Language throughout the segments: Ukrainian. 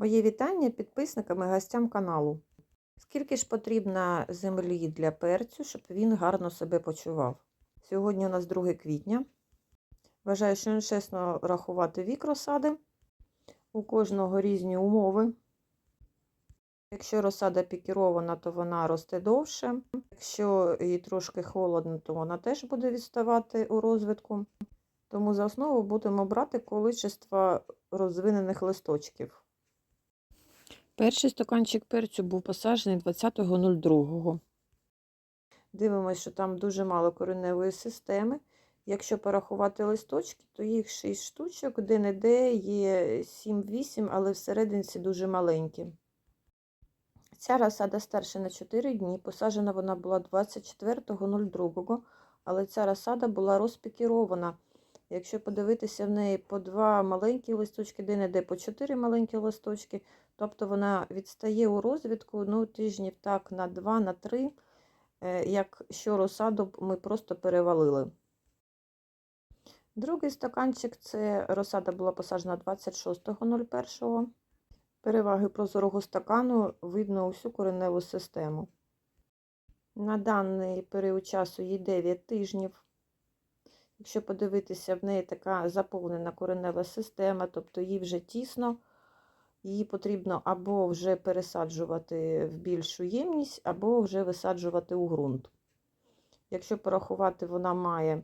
Мої вітання підписникам і гостям каналу. Скільки ж потрібно землі для перцю, щоб він гарно себе почував? Сьогодні у нас 2 квітня. Вважаю, що не чесно рахувати вік розсади. У кожного різні умови. Якщо розсада пікірована, то вона росте довше. Якщо їй трошки холодно, то вона теж буде відставати у розвитку. Тому за основу будемо брати количество розвинених листочків. Перший стаканчик перцю був посаджений 20.02. Дивимося, що там дуже мало кореневої системи. Якщо порахувати листочки, то їх 6 штучок, де-не-де є 7-8, але всерединці дуже маленькі. Ця розсада старша на 4 дні. Посаджена вона була 24.02, але ця розсада була розпікірована. Якщо подивитися в неї по два маленькі листочки, де-не-де по 4 маленькі листочки, тобто вона відстає у розвитку ну, тижнів так на 2 на 3, якщо розсаду ми просто перевалили. Другий стаканчик це розсада була посаджена 26.01. Переваги прозорого стакану видно усю кореневу систему. На даний період часу їй 9 тижнів. Якщо подивитися, в неї така заповнена коренева система, тобто їй вже тісно, її потрібно або вже пересаджувати в більшу ємність, або вже висаджувати у ґрунт. Якщо порахувати, вона має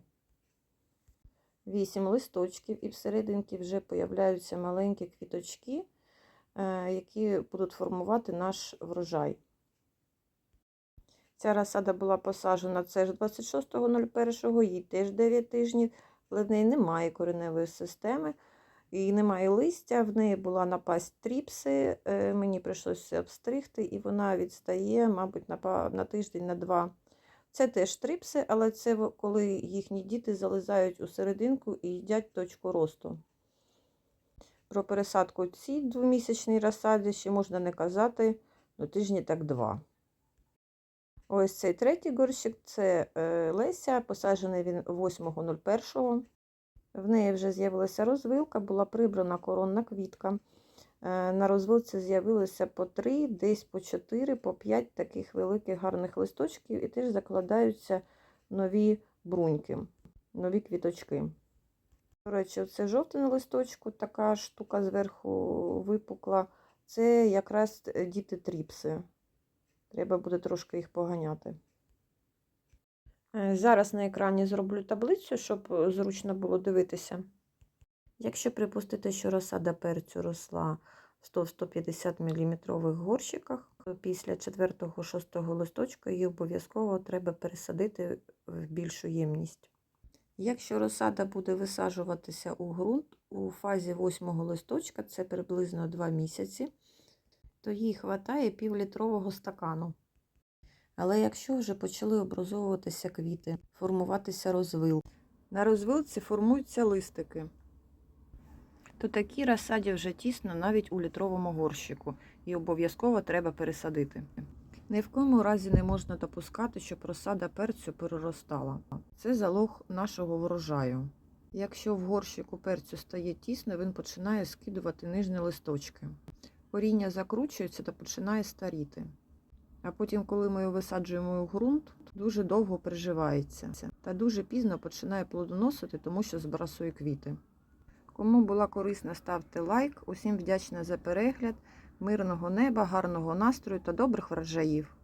8 листочків, і всерединки вже появляються маленькі квіточки, які будуть формувати наш врожай. Ця розсада була посаджена це ж 26.01, їй теж 9 тижнів, але в неї немає кореневої системи, і немає листя, в неї була напасть тріпси, мені прийшлося обстригти, і вона відстає, мабуть, на тиждень, на два. Це теж трипси, але це коли їхні діти зализають у серединку і їдять точку росту. Про пересадку цій двомісячній розсаді ще можна не казати, ну тижні так два. Ось цей третій горщик це Леся, посаджений він 8.01. В неї вже з'явилася розвилка, була прибрана коронна квітка. На розвилці з'явилося по 3, десь по 4, по 5 таких великих гарних листочків, і теж закладаються нові бруньки, нові квіточки. До речі, це жовтий на листочку, така штука зверху випукла. Це якраз діти тріпси. Треба буде трошки їх поганяти. Зараз на екрані зроблю таблицю, щоб зручно було дивитися. Якщо припустити, що розсада перцю росла в 100-150 мм горщиках, то після 4-6 листочка її обов'язково треба пересадити в більшу ємність. Якщо розсада буде висаджуватися у ґрунт у фазі 8 листочка, це приблизно 2 місяці, то їй вистачає півлітрового стакану. Але якщо вже почали образовуватися квіти, формуватися розвил, на розвилці формуються листики, то такі розсаді вже тісно навіть у літровому горщику і обов'язково треба пересадити. Ні в коєму разі не можна допускати, щоб розсада перцю переростала. Це залог нашого врожаю. Якщо в горщику перцю стає тісно, він починає скидувати нижні листочки. Коріння закручується та починає старіти. А потім, коли ми його висаджуємо у ґрунт, дуже довго приживається та дуже пізно починає плодоносити, тому що збрасує квіти. Кому була корисна, ставте лайк. Усім вдячна за перегляд, мирного неба, гарного настрою та добрих врожаїв!